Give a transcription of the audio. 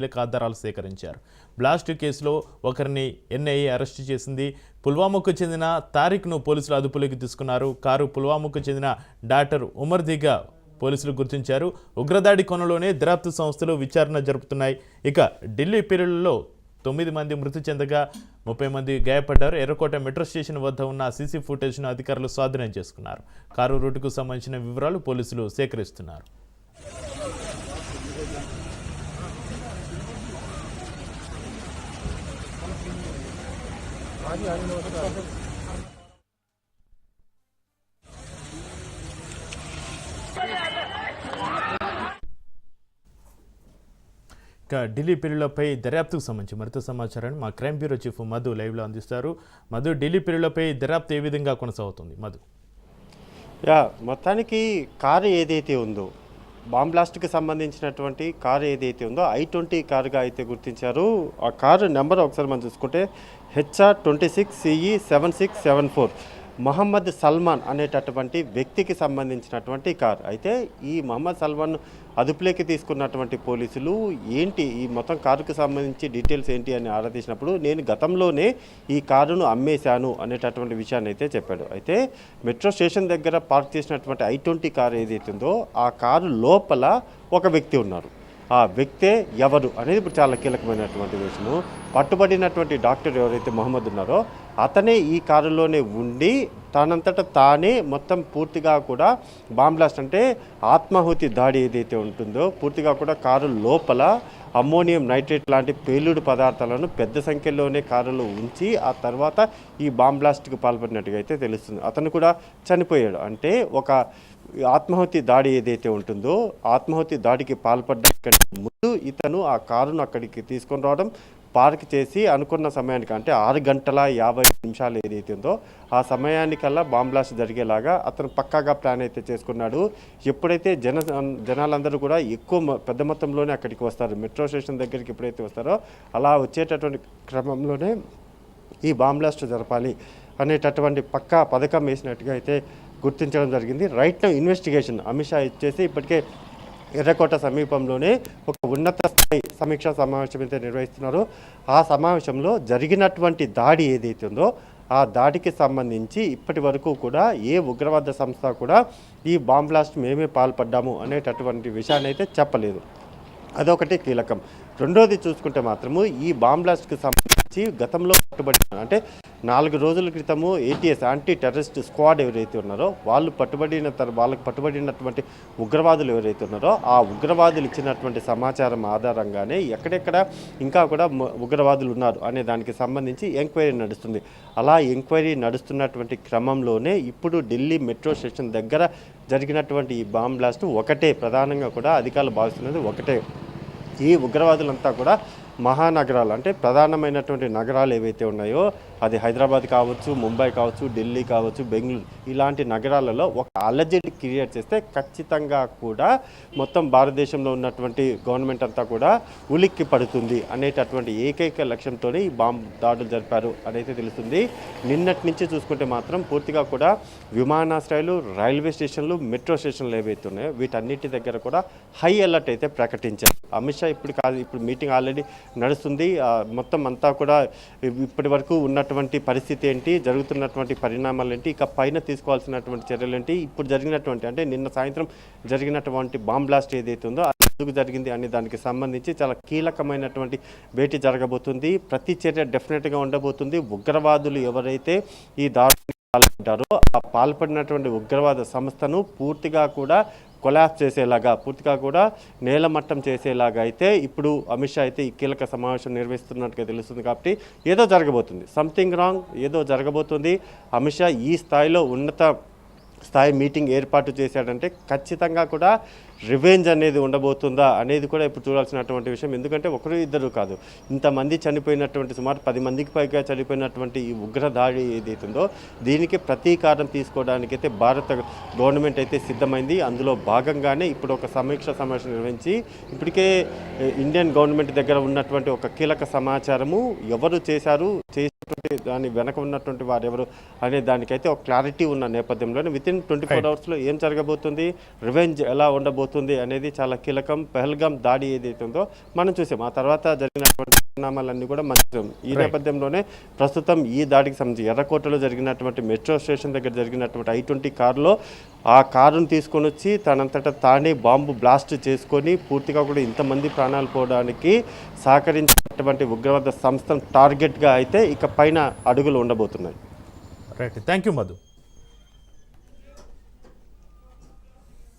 కీలక ఆధారాలు సేకరించారు. బ్లాస్ట్ కేసులో ఒకరిని ఎన్ఐఏ అరెస్టు చేసింది. పుల్వామాకు చెందిన తారిక్ను పోలీసులు అదుపులోకి తీసుకున్నారు. కారు పుల్వామాకు చెందిన డాక్టర్ ఉమర్దిగా పోలీసులు గుర్తించారు. ఉగ్రదాడి కొనలోనే దర్యాప్తు సంస్థలు విచారణ జరుపుతున్నాయి. ఇక ఢిల్లీ పీరియడ్లో తొమ్మిది మంది మృతి చెందగా ముప్పై మంది గాయపడ్డారు. ఎర్రకోట మెట్రో స్టేషన్ వద్ద ఉన్న సీసీ ఫుటేజ్ను అధికారులు స్వాధీనం చేసుకున్నారు. కారు రూటుకు సంబంధించిన వివరాలు పోలీసులు సేకరిస్తున్నారు. ఇక ఢిల్లీ పిల్లలపై దర్యాప్తుకు సంబంధించి మరింత సమాచారాన్ని మా క్రైమ్ బ్యూరో చీఫ్ మధు లైవ్లో అందిస్తారు. మధు ఢిల్లీ పిల్లలపై దర్యాప్తు ఏ విధంగా కొనసాగుతుంది? మధు. యా మొత్తానికి కారు ఏదైతే ఉందో బాంబ్ బ్లాస్ట్కి సంబంధించినటువంటి కారు ఏదైతే ఉందో ఐ ట్వంటీ కారుగా అయితే గుర్తించారు. ఆ కారు నెంబర్ ఒకసారి మనం చూసుకుంటే HR twenty six CE seven six seven four. Mohammed Salman అనేటటువంటి వ్యక్తికి సంబంధించినటువంటి కార్. అయితే ఈ మహమ్మద్ సల్మాన్ అదుపులోకి తీసుకున్నటువంటి పోలీసులు ఏంటి ఈ మొత్తం కారుకు సంబంధించి డీటెయిల్స్ ఏంటి అని ఆరా తీసినప్పుడు నేను గతంలోనే ఈ కారును అమ్మేశాను అనేటటువంటి విషయాన్ని అయితే చెప్పాడు. అయితే మెట్రో స్టేషన్ దగ్గర పార్క్ చేసినటువంటి ఐ ట్వంటీ కారు ఏదైతే ఉందో ఆ కారు లోపల ఒక వ్యక్తి ఉన్నారు. ఆ వ్యక్తే ఎవరు అనేది ఇప్పుడు చాలా కీలకమైనటువంటి విషయం పట్టుబడినటువంటి డాక్టర్ ఎవరైతే మహమ్మద్ ఉన్నారో అతనే ఈ కారులోనే ఉండి తనంతట తానే మొత్తం పూర్తిగా కూడా బాంబ్ బ్లాస్ట్ అంటే ఆత్మాహుతి దాడి ఏదైతే ఉంటుందో పూర్తిగా కూడా కారు లోపల అమ్మోనియం నైట్రేట్ లాంటి పేలుడు పదార్థాలను పెద్ద సంఖ్యలోనే కారులో ఉంచి ఆ తర్వాత ఈ బాంబ్ బ్లాస్ట్కి పాల్పడినట్టుగా అయితే తెలుస్తుంది. అతను కూడా చనిపోయాడు. అంటే ఒక ఆత్మాహుతి దాడి ఏదైతే ఉంటుందో ఆత్మాహుతి దాడికి పాల్పడ్డానికి ముందు ఇతను ఆ కారును అక్కడికి తీసుకొని రావడం పార్క్ చేసి అనుకున్న సమయానికి అంటే ఆరు గంటల యాభై నిమిషాలు ఏదైతే ఉందో ఆ సమయానికల్లా బాంబ్ బ్లాస్ట్ జరిగేలాగా అతను పక్కాగా ప్లాన్ అయితే చేసుకున్నాడు. ఎప్పుడైతే జన జనాలందరూ కూడా ఎక్కువ పెద్ద మొత్తంలోనే అక్కడికి వస్తారు మెట్రో స్టేషన్ దగ్గరికి ఎప్పుడైతే వస్తారో అలా వచ్చేటటువంటి క్రమంలోనే ఈ బాంబ్ బ్లాస్ట్ జరపాలి అనేటటువంటి పక్కా పథకం వేసినట్టుగా అయితే గుర్తించడం జరిగింది. రైట్ ఇన్వెస్టిగేషన్ అమిత్ షా ఇచ్చేసి ఇప్పటికే ఎర్రకోట సమీపంలోనే ఒక ఉన్నత స్థాయి సమీక్షా సమావేశం అయితే నిర్వహిస్తున్నారు. ఆ సమావేశంలో జరిగినటువంటి దాడి ఏదైతే ఉందో ఆ దాడికి సంబంధించి ఇప్పటి వరకు కూడా ఏ ఉగ్రవాద సంస్థ కూడా ఈ బాంబ్ బ్లాస్ట్ మేమే పాల్పడ్డాము అనేటటువంటి విషయాన్ని అయితే చెప్పలేదు. అదొకటి కీలకం. రెండోది చూసుకుంటే మాత్రము ఈ బాంబ్ బ్లాస్ట్కి సంబంధించి గతంలో పట్టుబడిన అంటే నాలుగు రోజుల క్రితము ఏటీఎస్ యాంటీ టెర్రరిస్ట్ స్క్వాడ్ ఎవరైతే ఉన్నారో వాళ్ళు పట్టుబడిన తర్వాత వాళ్ళకి పట్టుబడినటువంటి ఉగ్రవాదులు ఎవరైతే ఉన్నారో ఆ ఉగ్రవాదులు ఇచ్చినటువంటి సమాచారం ఆధారంగానే ఎక్కడెక్కడ ఇంకా కూడా ఉగ్రవాదులు ఉన్నారు అనే దానికి సంబంధించి ఎంక్వైరీ నడుస్తుంది. అలా ఎంక్వైరీ నడుస్తున్నటువంటి క్రమంలోనే ఇప్పుడు ఢిల్లీ మెట్రో స్టేషన్ దగ్గర జరిగినటువంటి ఈ బాంబ్ బ్లాస్ట్ ఒకటే ప్రధానంగా కూడా అధికారులు భావిస్తున్నది ఒకటే. ఈ ఉగ్రవాదులంతా కూడా మహానగరాలు అంటే ప్రధానమైనటువంటి నగరాలు ఏవైతే ఉన్నాయో అది హైదరాబాద్ కావచ్చు ముంబై కావచ్చు ఢిల్లీ కావచ్చు బెంగళూరు ఇలాంటి నగరాలలో ఒక అలజడి క్రియేట్ చేస్తే ఖచ్చితంగా కూడా మొత్తం భారతదేశంలో ఉన్నటువంటి గవర్నమెంట్ అంతా కూడా ఉలిక్కి పడుతుంది అనేటటువంటి ఏకైక లక్ష్యంతోనే ఈ బాంబు దాడులు జరిపారు అనేది తెలుస్తుంది. నిన్నటి నుంచి చూసుకుంటే మాత్రం పూర్తిగా కూడా విమానాశ్రయాలు రైల్వే స్టేషన్లు మెట్రో స్టేషన్లు ఏవైతే ఉన్నాయో వీటన్నిటి దగ్గర కూడా హై అలర్ట్ అయితే ప్రకటించారు. అమిత్ షా ఇప్పుడు కాదు ఇప్పుడు మీటింగ్ ఆల్రెడీ నడుస్తుంది. మొత్తం అంతా కూడా ఇప్పటి వరకు ఉన్నటువంటి పరిస్థితి ఏంటి? జరుగుతున్నటువంటి పరిణామాలు ఏంటి? ఇక పైన తీసుకోవాల్సినటువంటి చర్యలు ఏంటి? ఇప్పుడు జరిగినటువంటి అంటే నిన్న సాయంత్రం జరిగినటువంటి బాంబ్ బ్లాస్ట్ ఏదైతే ఉందో అది ఎందుకు జరిగింది అనే దానికి సంబంధించి చాలా కీలకమైనటువంటి భేటీ జరగబోతుంది. ప్రతి చర్య డెఫినెట్గా ఉండబోతుంది. ఉగ్రవాదులు ఎవరైతే ఈ దాడులు పాల్పడ్డారో ఆ పాల్పడినటువంటి ఉగ్రవాద సంస్థను పూర్తిగా కూడా కొలాప్స్ చేసేలాగా పూర్తిగా కూడా నేలమట్టం చేసేలాగా అయితే ఇప్పుడు అమిత్ షా అయితే ఈ కీలక సమావేశం నిర్వహిస్తున్నట్టుగా తెలుస్తుంది కాబట్టి ఏదో జరగబోతుంది. సంథింగ్ రాంగ్ ఏదో జరగబోతుంది. అమిత్ షా ఈ స్థాయిలో ఉన్నత స్థాయి మీటింగ్ ఏర్పాటు చేశాడంటే ఖచ్చితంగా కూడా రివెంజ్ అనేది ఉండబోతుందా అనేది కూడా ఇప్పుడు చూడాల్సినటువంటి విషయం. ఎందుకంటే ఒకరు ఇద్దరు కాదు. ఇంతమంది చనిపోయినటువంటి సుమారు పది మందికి పైగా చనిపోయినటువంటి ఈ ఉగ్ర దాడి ఏదైతుందో దీనికి ప్రతీకారం తీసుకోవడానికి అయితే భారత గవర్నమెంట్ అయితే సిద్ధమైంది. అందులో భాగంగానే ఇప్పుడు ఒక సమీక్ష సమావేశం నిర్వహించి ఇప్పటికే ఇండియన్ గవర్నమెంట్ దగ్గర ఉన్నటువంటి ఒక కీలక సమాచారము ఎవరు చేశారు చేసినటువంటి దాని వెనక ఉన్నటువంటి వారు ఎవరు అనే దానికైతే ఒక క్లారిటీ ఉన్న నేపథ్యంలోనే విత్ ఇన్ ట్వంటీ ఫోర్ అవర్స్లో ఏం జరగబోతుంది? రివెంజ్ ఎలా ఉండబోతుంది అనేది చాలా కీలకం. పెహల్గాం దాడి ఏదైతే ఉందో మనం చూసాం. ఆ తర్వాత జరిగినటువంటి పరిణామాలన్నీ కూడా మనం చూసాం. ఈ నేపథ్యంలోనే ప్రస్తుతం ఈ దాడికి సంబంధించి ఎర్రకోటలో జరిగినటువంటి మెట్రో స్టేషన్ దగ్గర జరిగినటువంటి ఐ ట్వంటీ కారులో ఆ కారును తీసుకొని వచ్చి తనంతట తానే బాంబు బ్లాస్ట్ చేసుకొని పూర్తిగా కూడా ఇంతమంది ప్రాణాలు పోవడానికి సహకరించినటువంటి ఉగ్రవాద సంస్థను టార్గెట్గా అయితే ఇక పైన అడుగులు ఉండబోతున్నాయి. Right thank you Madhu